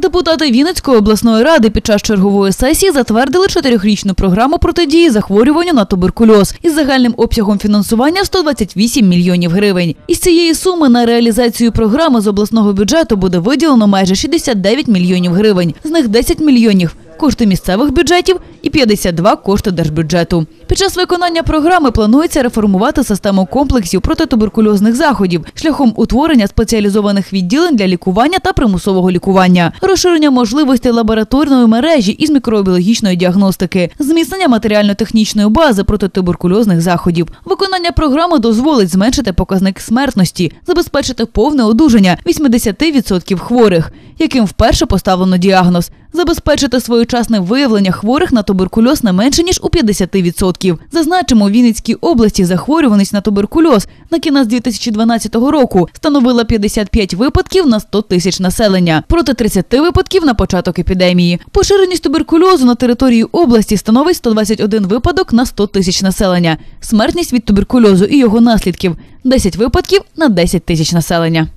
Депутати Вінницької обласної ради під час чергової сесії затвердили чотирьохрічну програму протидії захворюванню на туберкульоз із загальним обсягом фінансування 128 мільйонів гривень. Із цієї суми на реалізацію програми з обласного бюджету буде виділено майже 69 мільйонів гривень. З них 10 мільйонів кошти місцевих бюджетів і 52 кошти держбюджету. Під час виконання програми планується реформувати систему комплексів протитуберкульозних заходів шляхом утворення спеціалізованих відділень для лікування та примусового лікування, розширення можливостей лабораторної мережі із мікробіологічної діагностики, зміцнення матеріально-технічної бази протитуберкульозних заходів. Виконання програми дозволить зменшити показник смертності, забезпечити повне одужання 80% хворих, яким вперше поставлено діагноз, забезпечити своєчасне виявлення хворих на туберкульоз не менше ніж у 50%. Зазначимо, у Вінницькій області захворюваність на туберкульоз на кінець 2012 року становила 55 випадків на 100 тисяч населення проти 30 випадків на початок епідемії. Поширеність туберкульозу на території області становить 121 випадок на 100 тисяч населення. Смертність від туберкульозу і його наслідків 10 випадків на 10 тисяч населення.